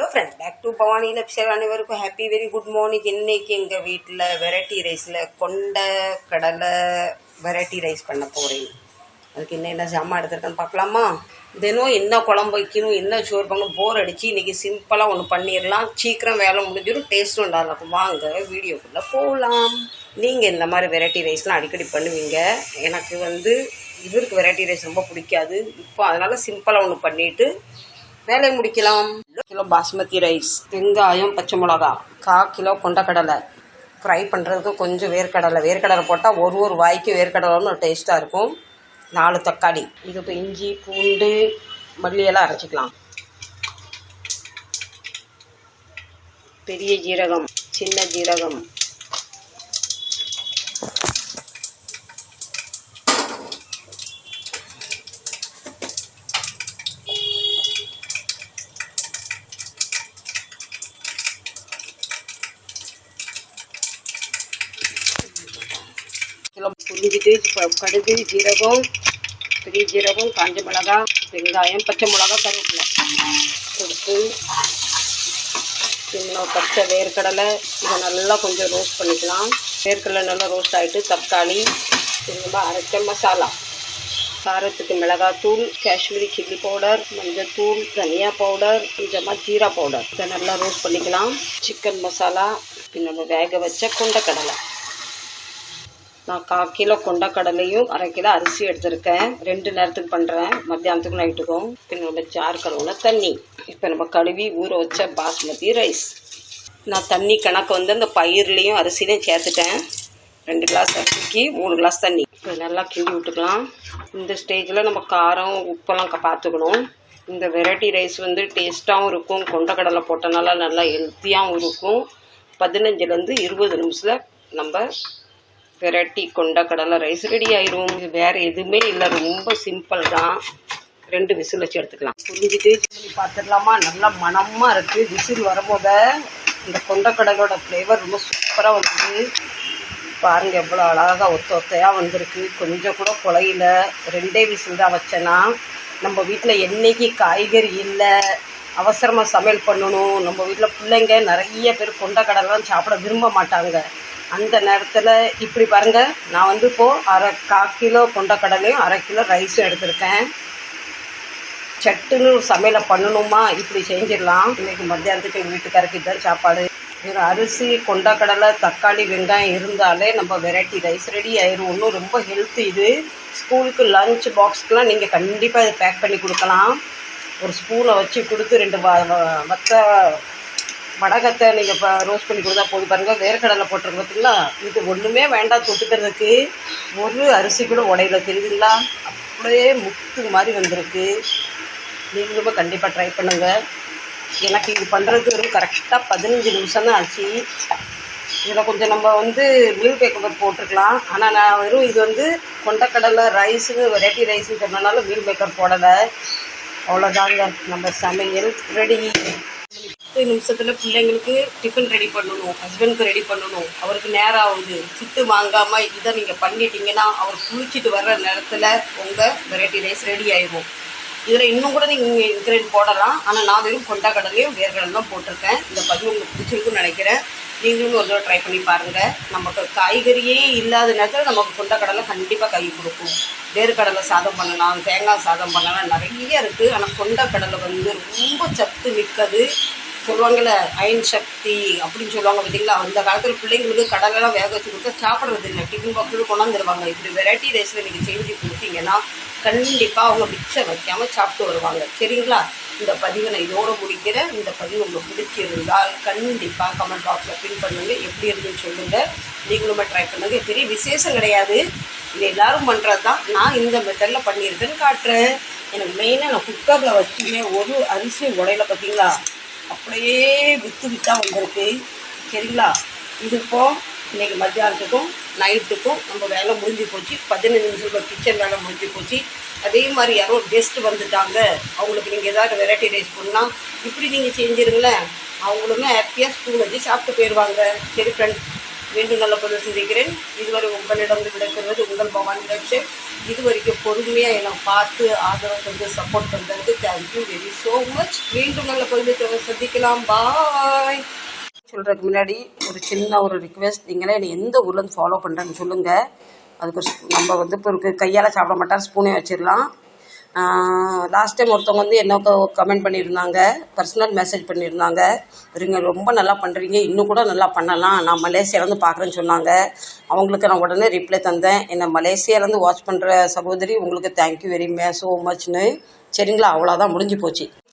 Hello friends back to Bhavani லப்சர் அனைவருக்கும் happy very good morning இன்னைக்கு எங்கள் வீட்டில் வெரைட்டி ரைஸில் கொண்ட கடலை வெரைட்டி ரைஸ் பண்ண போகிறேன் அதுக்கு என்ன என்ன ஜாமான் எடுத்துருக்கேன்னு பார்க்கலாமா? தினம் என்ன குழம்பு வைக்கணும் என்ன சோறு பண்ணணும் போர் அடித்து இன்றைக்கி சிம்பிளாக ஒன்று பண்ணிடலாம். சீக்கிரம் வேலை முடிஞ்சிடும் டேஸ்ட்டும் நல்லாயிருக்கும் வாங்க வீடியோக்குள்ளே போகலாம் நீங்கள் இந்த மாதிரி வெரைட்டி ரைஸ்லாம் அடிக்கடி பண்ணுவீங்க. எனக்கு வந்து இவருக்கு வெரைட்டி ரைஸ் ரொம்ப பிடிக்காது. இப்போ அதனால் சிம்பிளாக ஒன்று பண்ணிவிட்டு வேலையை முடிக்கலாம். கிலோ பாஸ்மதி ரைஸ் வெங்காயம் பச்சை மிளகா கா கிலோ கொண்டக்கடலை. ஃப்ரை பண்ணுறதுக்கு கொஞ்சம் வேர்க்கடலை. வேர்க்கடலை போட்டால் ஒரு ஒரு வாய்க்கு வேர்க்கடலைன்னு ஒரு டேஸ்ட்டாக இருக்கும். நாலு தக்காளி. இது இப்போ இஞ்சி பூண்டு மல்லியெல்லாம் அரைச்சிக்கலாம். பெரிய ஜீரகம் சின்ன ஜீரகம் கிலோ புரிஞ்சிட்டு கடுகு ஜீரகம் பெரிய ஜீரகம் காஞ்ச மிளகா வெங்காயம் பச்சை மிளகா கருவேப்பிலை. கொடுத்து இன்னும் பச்சை வேர்க்கடலை இதை நல்லா கொஞ்சம் ரோஸ்ட் பண்ணிக்கலாம். வேர்க்கடலை நல்லா ரோஸ்ட் ஆகிட்டு தக்காளி திரும்ப அரைச்ச மசாலா. காரத்துக்கு மிளகாத்தூள் காஷ்மீரி சில்லி பவுடர் மஞ்சத்தூள் தனியா பவுடர் கொஞ்சமாக ஜீரா பவுடர். இதை நல்லா ரோஸ்ட் பண்ணிக்கலாம். சிக்கன் மசாலா பின் நம்ம வேக வச்ச கொண்டக்கடலை. நான் கால் கிலோ கொண்டக்கடலையும் அரை கிலோ அரிசி எடுத்திருக்கேன். ரெண்டு நேரத்துக்கு பண்ணுறேன் மத்தியானத்துக்கும் நைட்டுக்கும். பின் நம்ம ஜார் கழுவுன தண்ணி. இப்போ நம்ம கழுவி ஊற வச்ச பாஸ்மதி ரைஸ் நான் தண்ணி கணக்கு வந்து அந்த பயிர்லேயும் அரிசிலையும் சேர்த்துட்டேன். ரெண்டு கிளாஸ் அரிசிக்கு மூணு கிளாஸ் தண்ணி. இப்போ நல்லா கிண்டி விட்டுக்கலாம். இந்த ஸ்டேஜில் நம்ம காரம் உப்பெல்லாம் பார்த்துக்கணும். இந்த வெரைட்டி ரைஸ் வந்து டேஸ்ட்டாகவும் இருக்கும். கொண்டக்கடலை போட்டனால நல்லா ஹெல்த்தியாகவும் இருக்கும். பதினஞ்சுலேருந்து இருபது நிமிஷத்தில் நம்ம பெரட்டி கொண்ட கடலை ரைஸ் ரெடி ஆயிரும். இது வேற எதுவுமே இல்லை. ரொம்ப சிம்பிள் தான். ரெண்டு விசில் வச்சு எடுத்துக்கலாம். புரிஞ்சுட்டு பண்ணி பார்த்துடலாமா? நல்லா மணமா இருக்கு. விசில் வரும்போது இந்த கொண்டக்கடலோட ஃப்ளேவர் ரொம்ப சூப்பராக வந்தது பாருங்க எவ்வளோ அழகாக ஒத்த ஒத்தையாக வந்திருக்கு. கொஞ்சம் கூட குலையில. ரெண்டே விசில் தான் வச்சேன்னா நம்ம வீட்டில் என்னைக்கு காய்கறி இல்லை அவசரமாக சமையல் பண்ணணும். நம்ம வீட்டில் பிள்ளைங்க நிறைய பேர் கொண்டக்கடலாம் சாப்பிட விரும்ப மாட்டாங்க. அந்த நேரத்தில் இப்படி பாருங்க நான் வந்து இப்போது அரை கால் கிலோ கொண்டக்கடலையும் அரை கிலோ ரைஸும் எடுத்திருக்கேன். சட்டுன்னு சமையலை பண்ணணுமா? இப்படி செஞ்சிடலாம். இன்னைக்கு மத்தியானத்துக்கு எங்கள் வீட்டுக்காரருக்கு இதுதான் சாப்பாடு. வெறும் அரிசி கொண்டக்கடலை தக்காளி வெங்காயம் இருந்தாலே நம்ம வெரைட்டி ரைஸ் ரெடி ஆயிரும். இன்னும் ரொம்ப ஹெல்த்தி இது. ஸ்கூலுக்கு லஞ்ச் பாக்ஸ்க்கெலாம் நீங்கள் கண்டிப்பாக இதை பேக் பண்ணி கொடுக்கலாம். ஒரு ஸ்பூனை வச்சு கொடுத்து ரெண்டு வத்த வடகத்தை நீங்கள் இப்போ ரோஸ்ட் பண்ணி கொடுத்தா போதும். பாருங்கள் வேர்க்கடலை போட்டிருக்கு பார்த்தீங்களா இது ஒன்றுமே வேண்டாம் தொட்டுக்கிறதுக்கு. ஒரு அரிசி கூட உடையில தெரியுதுங்களா? அப்படியே முத்து மாதிரி வந்திருக்கு. நீங்களும் கண்டிப்பாக ட்ரை பண்ணுங்கள் எனக்கு இது பண்ணுறதுக்கு வெறும் கரெக்டாக பதினஞ்சு நிமிஷம் தான் ஆச்சு. இதில் கொஞ்சம் நம்ம வந்து மில் மேக்கர் போட்டிருக்கலாம். ஆனால் நான் வெறும் இது வந்து கொண்டக்கடலை ரைஸுன்னு வெரைட்டி ரைஸ்னு சொன்னனால மீல் மேக்கர் போடலை. அவ்வளோதாங்க நம்ம சமையல் ரெடி பத்து நிமிஷத்தில் பிள்ளைங்களுக்கு டிஃபன் ரெடி பண்ணணும் ஹஸ்பண்டுக்கு ரெடி பண்ணணும். அவருக்கு நேரம் ஆகுது. சிட்டு வாங்காமல் இதை நீங்கள் பண்ணிட்டீங்கன்னா அவர் குளிச்சுட்டு வர்ற நேரத்தில் உங்கள் வெரைட்டி ரைஸ் ரெடி ஆகிடும் இதில் இன்னும் கூட நீங்கள் இன்க்ரீடியன்ட் போடலாம். ஆனால் நான் வெறும் கொண்டக்கடலையும் வேர்கடலும் தான் போட்டிருக்கேன். இந்த பதிவு உங்களுக்கு பிடிச்சிருக்குன்னு நினைக்கிறேன். நீங்களும் ஒரு தடவை ட்ரை பண்ணி பாருங்கள் நமக்கு காய்கறியே இல்லாத நேரத்தில் நமக்கு கொண்டக்கடலை கண்டிப்பாக கை கொடுக்கும். வேர்க்கடலை சாதம் பண்ணலாம் தேங்காய் சாதம் பண்ணலாம். நிறைய இருக்குது ஆனால் கொண்டக்கடலை வந்து ரொம்ப சத்து மிக்கது. சொல்லுவாங்கள்ல அயன் சக்தி அப்படின்னு சொல்லுவாங்க பார்த்தீங்களா? அந்த காலத்தில் பிள்ளைங்களுக்கு கடலெல்லாம் வேக வச்சு கொடுத்தா சாப்பிட்றது இல்லை டிஃபன் பாக்ஸில் கொண்டாந்துருவாங்க இப்படி வெரைட்டி ரைஸில் நீங்கள் செஞ்சு கொடுத்தீங்கன்னா கண்டிப்பாக அவங்க மிச்சம் வைக்காமல் சாப்பிட்டு வருவாங்க. சரிங்களா? இந்த பதிவை நான் இதோட முடிக்கிறேன். இந்த பதிவு உங்களுக்கு பிடிச்சிருந்தால் கண்டிப்பாக கமெண்ட் பாக்ஸில் பின் பண்ணுங்க. எப்படி இருந்துன்னு சொல்லுங்கள் நீங்களுமே ட்ரை பண்ணுங்க. பெரிய விசேஷம் கிடையாது. இது எல்லாரும் பண்ணுறது தான் நான் இந்த மெத்தடில் பண்ணியிருக்கேன்னு காட்டுறேன். எனக்கு மெயினாக நான் குக்கரில் வச்சுமே ஒரு அரிசி உடையில பார்த்தீங்களா? அப்படியே வித்து வித்தா வந்திருக்கு சரிங்களா? இது இப்போ இன்னைக்கு மத்தியானத்துக்கும் நைட்டுக்கும் நம்ம வேலை முடிஞ்சு போச்சு. பதினஞ்சு நிமிஷம் கிச்சன் வேலை முடிஞ்சு போச்சு. அதே மாதிரி யாரோ கெஸ்ட் வந்துட்டாங்க. அவங்களுக்கு நீங்கள் ஏதாவது வெரைட்டி ரைஸ் பண்ணால் இப்படி நீங்கள் செஞ்சிருங்களேன். அவங்களுமே ஹாப்பியாக ஸ்கூல் வச்சு சாப்பிட்டு போயிடுவாங்க சரி ஃப்ரெண்ட்ஸ் மீண்டும் நல்ல பொழுது சிந்திக்கிறேன் இதுவரை உங்களிடம் விடைபெறுவது உங்கள் பவானி லட்சம் இது வரைக்கும் பொறுமையாக என்னை பார்த்து ஆதரவு தந்து சப்போர்ட் பண்ணுறது தேங்க்யூ வெரி ஸோ மச் மீண்டும் நல்ல பொழுது சந்திக்கலாம். பாய் சொல்கிறதுக்கு முன்னாடி ஒரு சின்ன ஒரு ரிக்வெஸ்ட் நீங்களே என்னை எந்த ஊர்லேருந்து ஃபாலோ பண்ணுறேன்னு சொல்லுங்கள் அதுக்கு நம்ம வந்து இப்போ கையால் சாப்பிட மாட்டோம் ஸ்பூனே வச்சிடலாம். லாஸ்ட் டைம் ஒருத்தவங்க வந்து என்ன கமெண்ட் பண்ணியிருந்தாங்க. பர்சனல் மெசேஜ் பண்ணியிருந்தாங்க. நீங்கள் ரொம்ப நல்லா பண்ணுறீங்க இன்னும் கூட நல்லா பண்ணலாம். நான் மலேசியாலேருந்து பார்க்குறேன்னு சொன்னாங்க. அவங்களுக்கு நான் உடனே ரிப்ளை தந்தேன். என்னை மலேசியாலேருந்து வாட்ச் பண்ணுற சகோதரி உங்களுக்கு thank you very may so மச்னு சரிங்களா? அவ்வளோதான் முடிஞ்சு போச்சு.